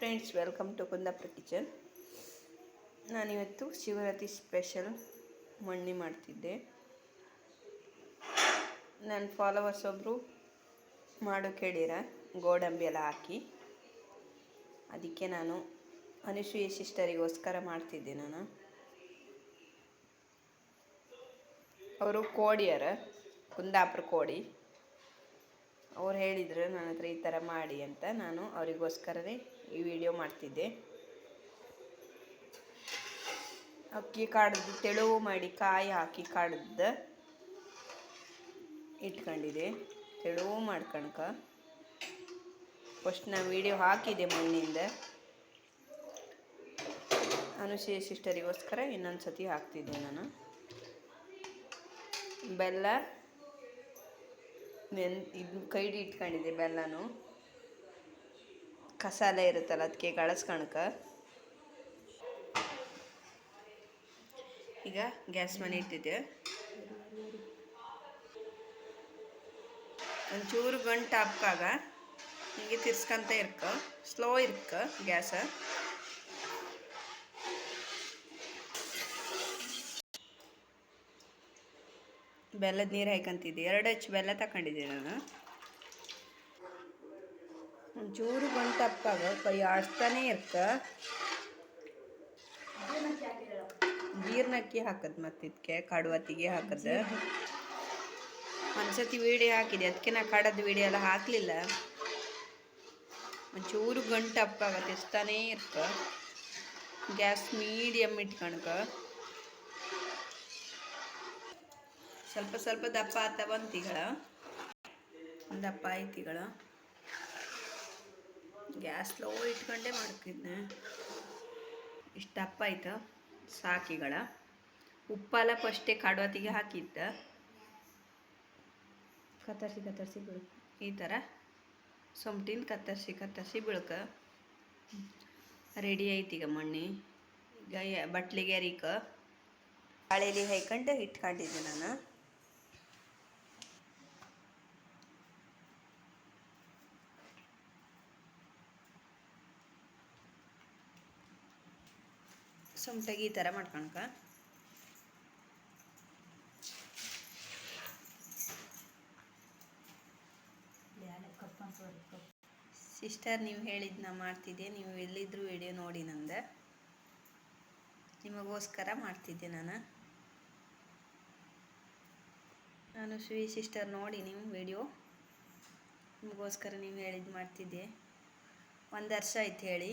Friends welcome to Kundapura kitchen ನಾನಿವತ್ತು Shivaratri special ಮಣ್ಣಿ ಮಾಡ್ತಿದ್ದೆ. ನನ್ನ ಫಾಲೋವರ್ಸ್ ಒಬ್ಬರು ಮಾಡೋ ಕೇಳಿರ, ಗೋಡಂಬಿ ಎಲ್ಲ ಹಾಕಿ. ಅದಕ್ಕೆ ನಾನು ಅನುಸೂಯ ಸಿಸ್ಟರಿಗೋಸ್ಕರ ಮಾಡ್ತಿದ್ದೆ ನಾನು. ಅವರು ಕೋಡಿಯರ, ಕುಂದಾಪುರ ಕೋಡಿ. ಅವ್ರು ಹೇಳಿದರು ನನ್ನ ಹತ್ರ ಈ ಥರ ಮಾಡಿ ಅಂತ, ನಾನು ಅವರಿಗೋಸ್ಕರನೇ ಈ ವಿಡಿಯೋ ಮಾಡ್ತಿದ್ದೆ. ಅಕ್ಕಿ ಕಾಡ್ದು, ತೆಳುವು ಮಾಡಿ ಕಾಯಿ ಹಾಕಿ ಕಾಡ್ದು ಇಟ್ಕೊಂಡಿದೆ. ತೆಳುವು ಮಾಡ್ಕಣಕ. ಫಸ್ಟ್ ನಾನು ವಿಡಿಯೋ ಹಾಕಿದೆ ಮಣ್ಣಿಂದ ಅನುಸೂಯ ಸಿಸ್ಟರಿಗೋಸ್ಕರ ಇನ್ನೊಂದು ಸತಿ ಹಾಕ್ತಿದ್ದೆ ನಾನು. ಬೆಲ್ಲ ನೆನ್ ಇದು ಕೈಡಿ ಇಟ್ಕೊಂಡಿದ್ದೆ ಬೆಲ್ಲನು. ಕಸಾಲೆ ಇರುತ್ತಲ್ಲ ಅದಕ್ಕೆ ಗಳಸ್ಕಣಕ. ಈಗ ಗ್ಯಾಸ್ ಮನೆ ಇಟ್ಟಿದ್ದೆ. ಒಂಚೂರು ಗಂಟು ಹಾಕಾಗ ಹೀಗೆ ತಿರ್ಸ್ಕೊಂತ ಇರ್ಕ, ಸ್ಲೋ ಇರ್ಕ ಗ್ಯಾಸ. ಬೆಲ್ಲದ ನೀರು ಹಾಕಂತಿದ್ದೆ ಎರಡು ಹಚ್ಚು ಬೆಲ್ಲ ತಗೊಂಡಿದ್ದೆ ನಾನು. ಒಂಚೂರು ಗಂಟು ಹಪ್ಪಾಗ ಕೈ ಆಡಿಸ್ತಾನೆ ಇರ್ತ. ಜೀರ್ಣಕ್ಕಿ ಹಾಕದ್ ಮತ್ತಿದ್ಕೆ ಕಡುವತ್ತಿಗೆ ಹಾಕದ. ಒಂದ್ಸತಿ ವೀಡಿಯೋ ಹಾಕಿದೆ ಅದಕ್ಕೆ ನಾ ಕಾಡದ್ ವೀಡಿಯೋ ಎಲ್ಲ ಹಾಕಲಿಲ್ಲ. ಒಂಚೂರು ಗಂಟು ಹಪ್ಪಾಗ ಇರ್ತ. ಗ್ಯಾಸ್ ಮೀಡಿಯಮ್ ಇಟ್ಕಣಕ. ಸ್ವಲ್ಪ ಸ್ವಲ್ಪ ದಪ್ಪ ಆತ ಬಂತಿಗಳ. ದಪ್ಪ ಆಯ್ತಿಗಳ. ಗ್ಯಾಸ್ ಲೋ ಇಟ್ಕೊಂಡೇ ಮಾಡ್ತಿದ್ದೆ. ಇಷ್ಟು ದಪ್ಪ ಆಯ್ತು? ಸಾಕಿಗಳ. ಉಪ್ಪೆಲ್ಲ ಫಸ್ಟೇ ಕಡವತ್ತಿಗೆ ಹಾಕಿದ್ದ. ಕತ್ತರಿಸಿ ಕತ್ತರಿಸಿ ಬಿಳ್ಕ ಈ ಥರ ಸೊಂಟಿನ ಕತ್ತರಿಸಿ ಕತ್ತರಿಸಿ ಬಿಳ್ಕ. ರೆಡಿ ಆಯ್ತು ಈಗ ಮಣ್ಣಿ. ಈಗ ಬಟ್ಲಿಗೆ ಅರಿಕ. ಬಾಳೆಲಿ ಹೈಕೊಂಡು ಇಟ್ಕೊಂಡಿದ್ದೆ ನಾನು. ಸೊಂಟಗೆ ಈ ಥರ ಮಾಡ್ಕೊಳಕ. ಸಿಸ್ಟರ್ ನೀವು ಹೇಳಿದ್ದು ನಾ ಮಾಡ್ತಿದ್ದೆ ನೀವು ಎಲ್ಲಿದ್ದರೂ ವಿಡಿಯೋ ನೋಡಿ ನಂದು. ನಿಮಗೋಸ್ಕರ ಮಾಡ್ತಿದ್ದೆ ನಾನು. ನಾನು ಸ್ವೀ ಸಿಸ್ಟರ್ ನೋಡಿ ನೀವು ವಿಡಿಯೋ. ನಿಮಗೋಸ್ಕರ ನೀವು ಹೇಳಿದ್ದು ಮಾಡ್ತಿದ್ದೆ. ಒಂದು ವರ್ಷ ಆಯ್ತು ಹೇಳಿ.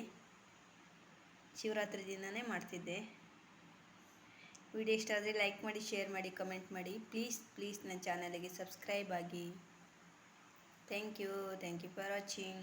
ಶಿವರಾತ್ರಿ ದಿನವೇ ಮಾಡ್ತಿದ್ದೆ. ವಿಡಿಯೋ ಇಷ್ಟ ಆದರೆ ಲೈಕ್ ಮಾಡಿ ಶೇರ್ ಮಾಡಿ ಕಮೆಂಟ್ ಮಾಡಿ. ಪ್ಲೀಸ್ ಪ್ಲೀಸ್ ನನ್ನ ಚಾನಲಿಗೆ ಸಬ್ಸ್ಕ್ರೈಬ್ ಆಗಿ. Thank you thank you for watching